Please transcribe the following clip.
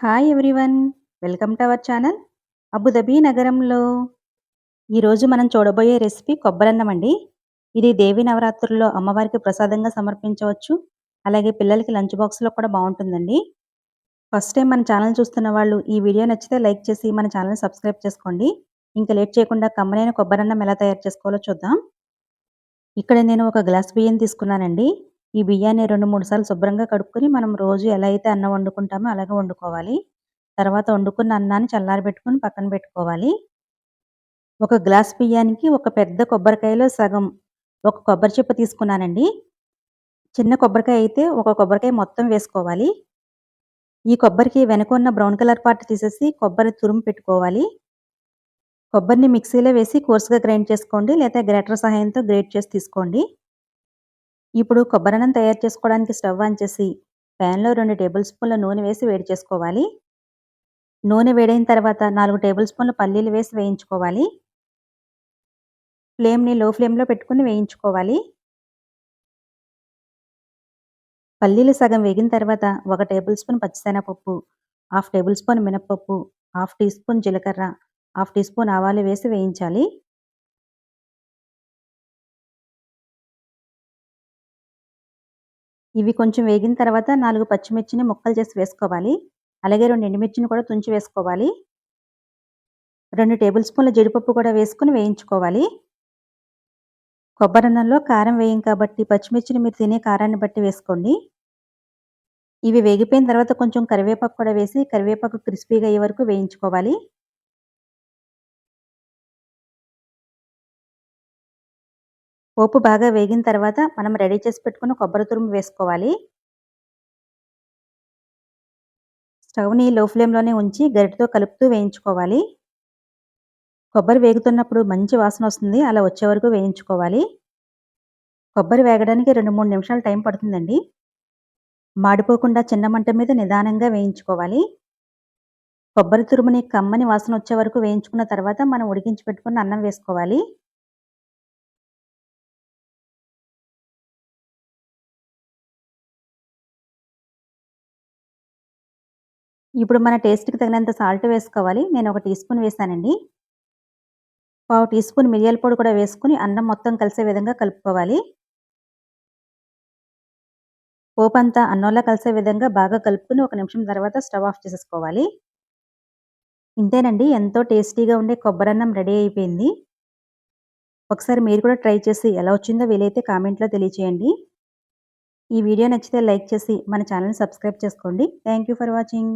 Hi everyone welcome to our channel Abu Dhabi నగరంలో ఈరోజు మనం చూడబోయే రెసిపీ కొబ్బరన్నం అండి. ఇది దేవి నవరాత్రుల్లో అమ్మవారికి ప్రసాదంగా సమర్పించవచ్చు. అలాగే పిల్లలకి లంచ్ బాక్స్లో కూడా బాగుంటుందండి. ఫస్ట్ టైం మన ఛానల్ చూస్తున్న వాళ్ళు ఈ వీడియో నచ్చితే లైక్ చేసి మన ఛానల్ సబ్స్క్రైబ్ చేసుకోండి. ఇంకా లేట్ చేయకుండా కమ్మనైన కొబ్బరన్నం ఎలా తయారు చేసుకోవాలో చూద్దాం. ఇక్కడ నేను ఒక గ్లాస్ బియ్యం తీసుకున్నానండి. ఈ బియ్యాన్ని రెండు మూడు సార్లు శుభ్రంగా కడుక్కొని మనం రోజు ఎలా అయితే అన్నం వండుకుంటామో అలాగే వండుకోవాలి. తర్వాత వండుకున్న అన్నాన్ని చల్లారబెట్టుకుని పక్కన పెట్టుకోవాలి. ఒక గ్లాస్ బియ్యానికి ఒక పెద్ద కొబ్బరికాయలో సగం ఒక కొబ్బరి చిప్ప తీసుకున్నానండి. చిన్న కొబ్బరికాయ అయితే ఒక కొబ్బరికాయ మొత్తం వేసుకోవాలి. ఈ కొబ్బరికి వెనక ఉన్న బ్రౌన్ కలర్ పార్ట్ తీసేసి కొబ్బరి తురుము పెట్టుకోవాలి. కొబ్బరిని మిక్సీలో వేసి కోర్సుగా గ్రైండ్ చేసుకోండి లేదా గ్రేటర్ సహాయంతో గ్రేట్ చేసి తీసుకోండి. ఇప్పుడు కొబ్బరన్నం తయారు చేసుకోవడానికి స్టవ్ ఆన్ చేసి ప్యాన్లో రెండు టేబుల్ స్పూన్ల నూనె వేసి వేడి చేసుకోవాలి. నూనె వేడైన తర్వాత నాలుగు టేబుల్ స్పూన్ల పల్లీలు వేసి వేయించుకోవాలి. ఫ్లేమ్ని లో ఫ్లేమ్లో పెట్టుకుని వేయించుకోవాలి. పల్లీలు సగం వేగిన తర్వాత ఒక టేబుల్ స్పూన్ పచ్చిశనగపప్పు హాఫ్ టేబుల్ స్పూన్ మినప్పప్పు హాఫ్ టీ స్పూన్ జీలకర్ర హాఫ్ టీ స్పూన్ ఆవాలు వేసి వేయించాలి. ఇవి కొంచెం వేగిన తర్వాత నాలుగు పచ్చిమిర్చిని ముక్కలు చేసి వేసుకోవాలి. అలాగే రెండు ఎండుమిర్చిని కూడా తుంచి వేసుకోవాలి. రెండు టేబుల్ స్పూన్ల జీడిపప్పు కూడా వేసుకుని వేయించుకోవాలి. కొబ్బరన్నంలో కారం వేయం కాబట్టి పచ్చిమిర్చిని మీరు తినే కారాన్ని బట్టి వేసుకోండి. ఇవి వేగిపోయిన తర్వాత కొంచెం కరివేపాకు కూడా వేసి కరివేపాకు క్రిస్పీగా అయ్యే వరకు వేయించుకోవాలి. పోపు బాగా వేగిన తర్వాత మనం రెడీ చేసి పెట్టుకున్న కొబ్బరి తురుము వేసుకోవాలి. స్టవ్ని లో ఫ్లేమ్లోనే ఉంచి గరిటతో కలుపుతూ వేయించుకోవాలి. కొబ్బరి వేగుతున్నప్పుడు మంచి వాసన వస్తుంది. అలా వచ్చే వరకు వేయించుకోవాలి. కొబ్బరి వేగడానికి రెండు మూడు నిమిషాలు టైం పడుతుందండి. మాడిపోకుండా చిన్న మంట మీద నిదానంగా వేయించుకోవాలి. కొబ్బరి తురుముని కమ్మని వాసన వచ్చే వరకు వేయించుకున్న తర్వాత మనం ఉడికించి పెట్టుకున్న అన్నం వేసుకోవాలి. ఇప్పుడు మన టేస్ట్కి తగినంత సాల్ట్ వేసుకోవాలి. నేను ఒక టీ స్పూన్ వేసానండి. పావు టీ స్పూన్ మిరియాల పొడి కూడా వేసుకుని అన్నం మొత్తం కలిసే విధంగా కలుపుకోవాలి. పోపంతా అంతా అన్నంలో కలిసే విధంగా బాగా కలుపుకుని ఒక నిమిషం తర్వాత స్టవ్ ఆఫ్ చేసేసుకోవాలి. ఇంతేనండి ఎంతో టేస్టీగా ఉండే కొబ్బరన్నం రెడీ అయిపోయింది. ఒకసారి మీరు కూడా ట్రై చేసి ఎలా వచ్చిందో వీలైతే కామెంట్లో తెలియచేయండి. ఈ వీడియో నచ్చితే లైక్ చేసి మన ఛానల్ని సబ్స్క్రైబ్ చేసుకోండి. Thank for watching